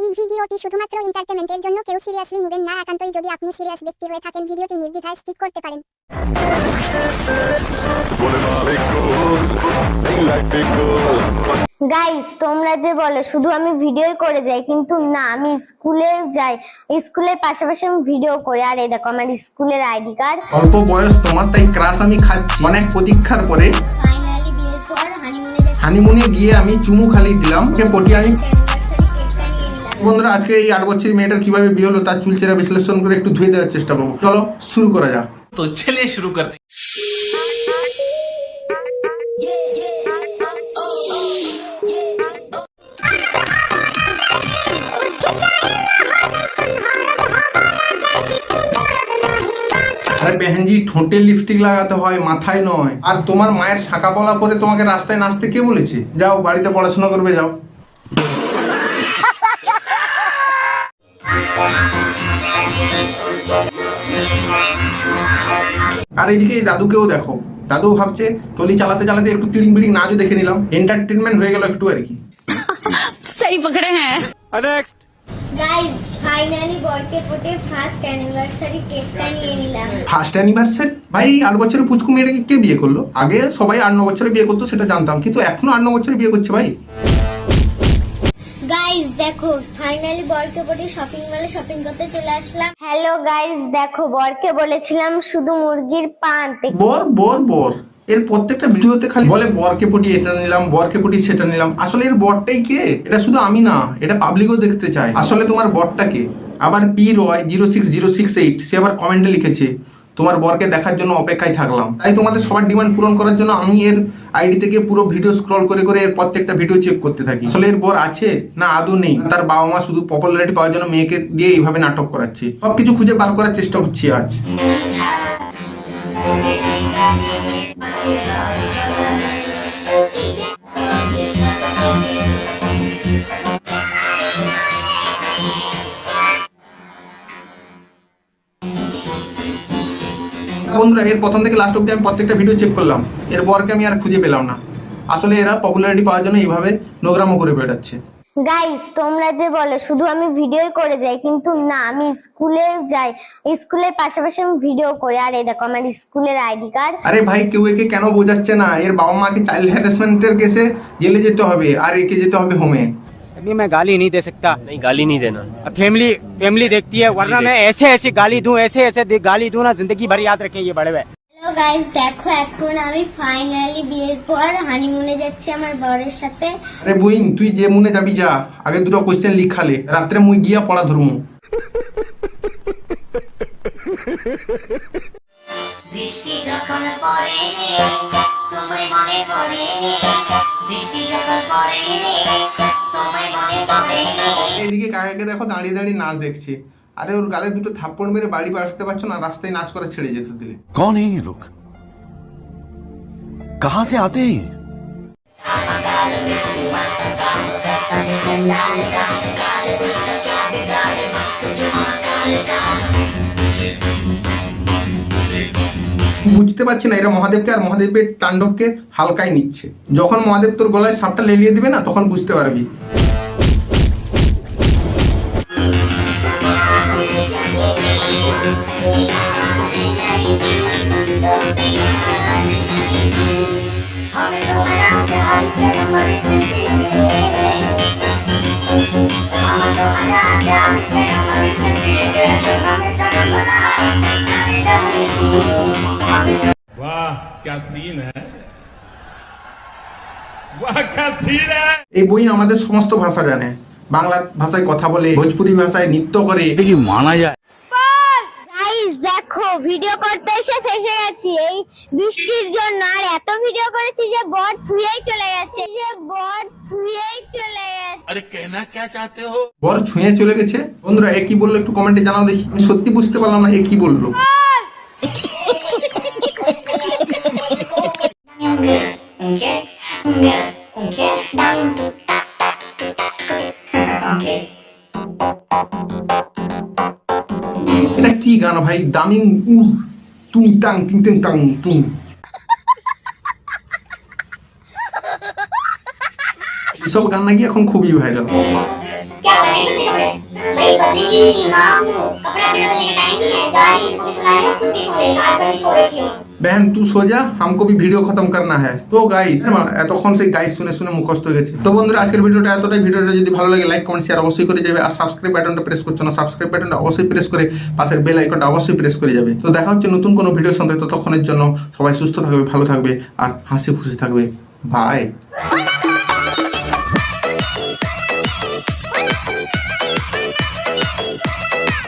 এই ভিডিওটি শুধুমাত্র এন্টারটেনমেন্টের জন্য কেউ সিরিয়াসলি নেবেন না একান্তই যদি আপনি সিরিয়াস ব্যক্তি হয়ে থাকেন ভিডিওটি নির্দ্বিধায় স্কিপ করতে পারেন। গাইস তোমরা যে বলো শুধু আমি ভিডিওই করে যাই কিন্তু না আমি স্কুলে যাই। স্কুলের পাশাপাশি আমি ভিডিও করি। আর এই দেখো আমার স্কুলের আইডি কার্ড। অল্প বয়স তোমার তাই ক্রাশ আমি খাচ্ছি। অনেক প্রতীক্ষার পরে ফাইনালি বিয়ের পর হানিমুনে হানিমুনে গিয়ে আমি চুমু খালি দিলাম। ওকে পটি আমি বন্ধুরা আজকে এই আট বছরের মেয়েটার কীভাবে বিয়ে হলো তার চুলচেরা বিশ্লেষণ করে একটু ধুয়ে দেওয়ার চেষ্টা করব। চলো শুরু করা যাক। তো ছেলে শুরু করতে বেহেনজি ঠোঁটে লিপস্টিক লাগাতে হয় মাথায় নয়। আর তোমার মায়ের শাঁকা পলা পরে তোমাকে রাস্তায় নাচতে কে বলেছে? যাও বাড়িতে পড়াশোনা করবে যাও। আর এদিকে দাদুকেও দেখো। দাদু ভাবছে টলি চালাতে চালাতে একটু তিড়িং বিড়িং নাচও দেখে নিলাম। এন্টারটেনমেন্ট হয়ে গেল একটু আর কি। সেই পকড়ে হ্যাঁ। নেক্সট গাইস ফাইনালি বরকে পটে ফার্স্ট অ্যানিভার্সারি কেকটা নিয়ে নিলাম। ফার্স্ট অ্যানিভার্সারি ভাই আট বছরের পুচকু মেয়েটাকে কে বিয়ে করল? আগে সবাই আট ন বছরে বিয়ে করতো সেটা জানতাম। কিন্তু এখনও আট ন বছরে বিয়ে করছে ভাই। গাইস দেখো ফাইনালি বরকে পটে শপিং মলে শপিং করতে চলে আসলাম। হ্যালো গাইস দেখো বরকে বলেছিলাম শুধু মুরগির পা আনতে বর বর বর। এর প্রত্যেকটা ভিডিওতে খালি বলে বরকে পটি এটা নিলাম বরকে পটি সেটা নিলাম। আসলে এর বরটাই কে? এটা শুধু আমি না এটা পাবলিকও দেখতে চায়। আসলে তোমার বরটা কে? আবার P Roy zero six zero six eight সে আবার কমেন্টে লিখেছে তোমার বরকে দেখার জন্য অপেক্ষায় থাকলাম। তাই তোমাদের সবার ডিমান্ড পূরণ করার জন্য আমি এর আইডি থেকে পুরো ভিডিও স্ক্রল করে করে এর প্রত্যেকটা ভিডিও চেক করতে থাকি। আসলে এর বর আছে? না, আদৌ নেই। তার বাবা মা শুধু পপুলারিটি পাওয়ার জন্য মেয়েকে দিয়ে এইভাবে নাটক করাচ্ছে। সবকিছু খুঁজে বার করার চেষ্টা করছি আজ। বন্ধুরা এর প্রথম থেকে লাস্ট অব্দি আমি প্রত্যেকটা ভিডিও চেক করলাম। এর বরকে আমি আর খুঁজে পেলাম না। আসলে এরা পপুলারিটি পাওয়ার জন্য এইভাবে নোংরামো করে বেড়াচ্ছে। গাইস তোমরা যে বলে শুধু আমি ভিডিওই করে যাই কিন্তু না আমি স্কুলে যাই। স্কুলের পাশাপাশি আমি ভিডিও করি। আর এই দেখো আমার স্কুলের আইডি কার্ড আরে ভাই কেউ একে কেন বোঝাচ্ছে না? এর বাবা মাকে চাইল্ড হ্যারাসমেন্টের কেসে জেলে যেতে হবে আর একে যেতে হবে হোমে अभी मैं गाली नहीं दे सकता नहीं गाली नहीं देना फैमिली फैमिली देखती है वरना मैं ऐसे ऐसे गाली दूं ऐसे ऐसे दे- गाली दूं ना जिंदगी भर याद रखें ये बड़े हुए হ্যালো গাইস দেখো এখন আমি ফাইনালি বিয়ের পর হানিমুনে যাচ্ছি আমার বরের সাথে আরে বইন তুই যে মনে যাবি যা আগে দুটো কোশ্চেন লিখালে রাত্রে মুই গিয়া পড়া ধরমু বৃষ্টি যখন পড়ে তোমায় মনে পড়ে বৃষ্টি যখন পড়ে তোমায় মনে পড়ে এদিকে কাকাকে দেখো দাঁড়িয়ে দাঁড়িয়ে নাচ দেখছে। আরে ওর গালে দুটো থাপ্পড় মেরে বাড়ি পাঠাতে পারছ না রাস্তায় নাচ করা ছেড়ে যেতে দিলে। কোন এই লোক? কাহা সে আতে? বুঝতে পারছি না, এরা মহাদেবকে আর মহাদেবের তাণ্ডবকে হালকায় নিচ্ছে যখন মহাদেব তোর গলায় সাপটা লেলিয়ে দিবে না, তখন বুঝতে পারবি Thank you. এই বই আমাদের সমস্ত ভাষা জানে। বাংলা ভাষায় কথা বলে ভোজপুরি ভাষায় নৃত্য করে। এটা কি মানা যায়? দেখো ভিডিও করতে এসে ফেসে গেছি। এই বৃষ্টির জন্য আর এত ভিডিও করেছি যে বট ফুয়েই চলে গেছে। যে চলে গেছে। বর ছুঁয়ে চলে গেছে? বন্ধুরা এ কি বলল একটু কমেন্টে জানাও দেখি। আমি সত্যি বুঝতে পারলাম না এ কি বলল। ungge ungge ungge ungge daun tu tak tak tu tak ungge এটা কি গান ভাই দামিং উ তুং টাং তিং তিং টাং তুং এসব গান নাকি এখন খুবই ভাইরাল कपड़े भाई बदलेगी माँ हूँ कपड़ा बदलने का टाइम नहीं है जा रही सो सुना है तू भी सोए आज बड़ी सो रखी हूँ बहन तू सो जा हमको भी ভিডিও খতম করনা है তো গাইস এতক্ষণ সেই গাইস শুনে শুনে মুখস্থ হয়ে গেছে তো বন্ধুরা আজকের ভিডিওটা এতটাই ভিডিওটা যদি ভালো লাগে লাইক কমেন্ট শেয়ার অবশ্যই করে যাবে আর সাবস্ক্রাইব বাটনটা প্রেস করছো না সাবস্ক্রাইব বাটনটা অবশ্যই প্রেস করে পাশের বেল আইকনটা অবশ্যই প্রেস করে যাবে তো দেখা হচ্ছে নতুন কোনো ভিডিওর সঙ্গে ততক্ষণের জন্য সবাই সুস্থ থাকবে ভালো থাকবে আর হাসি খুশি থাকবে বাই